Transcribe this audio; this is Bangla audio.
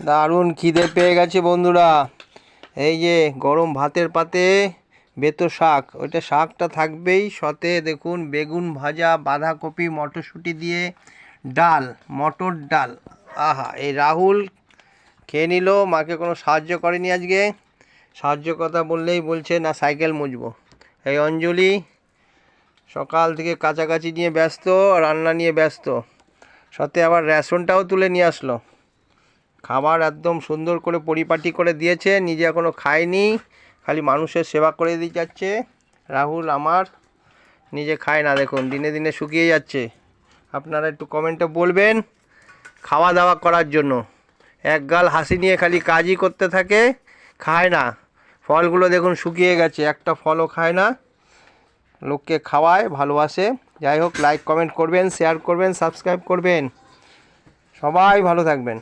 দারুণ খিদে পেয়ে গেছে বন্ধুরা। এই যে গরম ভাতের পাতে বেতো শাক, ওইটা শাকটা থাকবেই সতে দেখুন বেগুন ভাজা, বাঁধাকপি, মটরশুঁটি দিয়ে ডাল, মটর ডাল। আহা, এই রাহুল খেয়ে নিল, মাকে কোনো সাহায্য করেনি আজকে। সাহায্য কথা বললেই বলছে, না, সাইকেল মুছবো। এই অঞ্জলি সকাল থেকে কাছাকাছি নিয়ে ব্যস্ত, রান্না নিয়ে ব্যস্ত। সাথে আবার রেশনটাও তুলে নিয়ে আসলো। খাবার একদম সুন্দর করে পরিপাটি করে দিয়েছে, নিজে এখনও খায়নি, খালি মানুষের সেবা করে দিয়ে যাচ্ছে। রাহুল আমার, নিজে খায় না, দেখুন, দিনে দিনে শুকিয়ে যাচ্ছে। আপনারা একটু কমেন্টে বলবেন খাওয়া দাওয়া করার জন্য। এক গাল হাসি নিয়ে খালি কাজই করতে থাকে, খায় না। ফলগুলো দেখুন শুকিয়ে গেছে, একটা ফলও খায় না। লোককে খাওয়ায়, ভালোবাসে। যাই হোক লাইক কমেন্ট করবেন শেয়ার করবেন সাবস্ক্রাইব করবেন। সবাই ভালো থাকবেন।